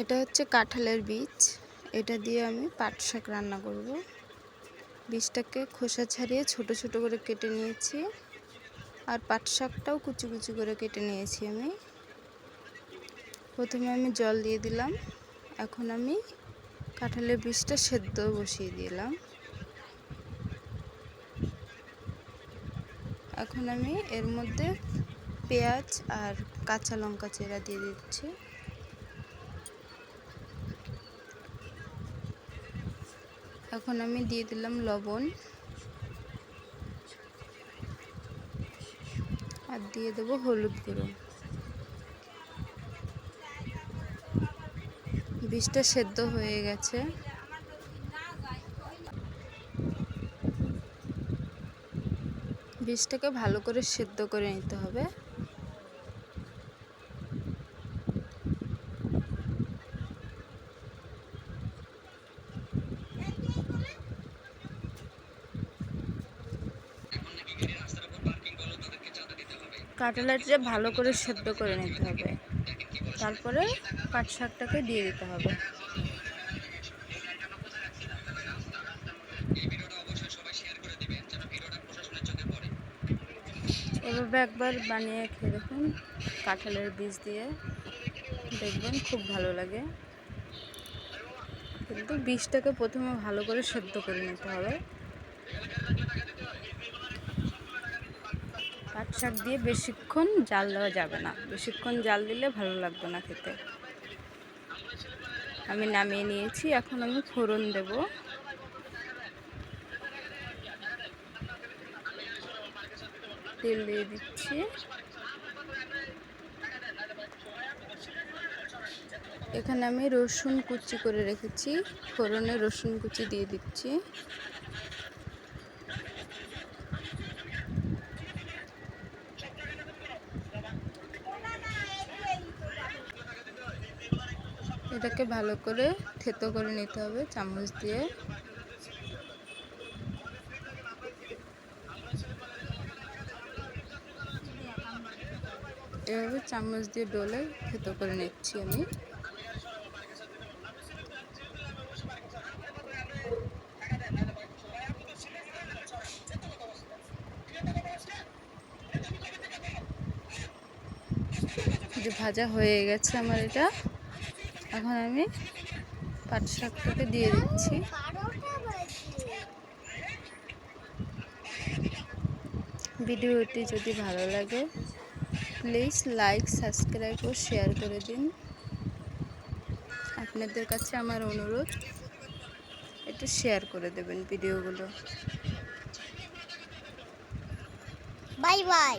এটা হচ্ছে কাঁঠালের বীজ। এটা দিয়ে আমি পাট শাক রান্না করব। বীজটাকে খোসা ছাড়িয়ে ছোট ছোট করে কেটে নিয়েছি। আর পাট শাকটাও কুচি কুচি করে কেটে নিয়েছি আমি। প্রথমে আমি জল দিয়ে দিলাম। এখন আমি কাঁঠালের বীজটা সেদ্ধ বসিয়ে দিলাম। এখন আমি এর মধ্যে পেঁয়াজ আর কাঁচা লঙ্কা চেরা দিয়ে দিচ্ছি। এখন আমি দিয়ে দিলাম লবণ। আর দিয়ে দেবো হলুদ গুঁড়ো। বীজটা সেদ্ধ হয়ে গেছে। বীজটাকে ভালো করে সেদ্ধ করে নিতে হবে। কাঁঠালাটা ভালো করে সেদ্ধ করে নিতে হবে। তারপরে পাট শাকটাকে দিয়ে দিতে হবে। এভাবে একবার বানিয়ে খেয়ে দেখুন, কাঁঠালের বীজ দিয়ে দেখবেন খুব ভালো লাগে। কিন্তু বীজটাকে প্রথমে ভালো করে সেদ্ধ করে নিতে হবে। শাক দিয়ে বেশিক্ষণ জাল দেওয়া যাবে না। বেশিক্ষণ জাল দিলে ভালো লাগবে না খেতে। আমি নামিয়ে নিয়েছি, এখন আমি ফোড়ন দেব। তেল দিয়ে দিচ্ছি। এখানে আমি রসুন কুচি করে রেখেছি। ফোড়নে রসুন কুচি দিয়ে দিচ্ছি। এটাকে ভালো করে থেতো করে নিতে হবে চামচ দিয়ে। এভাবে চামচ দিয়ে ডলে থেতো করে নিচ্ছি আমি। ভাজা হয়ে গেছে আমার এটা। এখন আমি পাট শাকটাকে দিয়ে দিচ্ছি। ভিডিওটি যদি ভালো লাগে প্লিজ লাইক সাবস্ক্রাইব ও শেয়ার করে দিন। আপনাদের কাছে আমার অনুরোধ, একটু শেয়ার করে দেবেন ভিডিওগুলো। Bye bye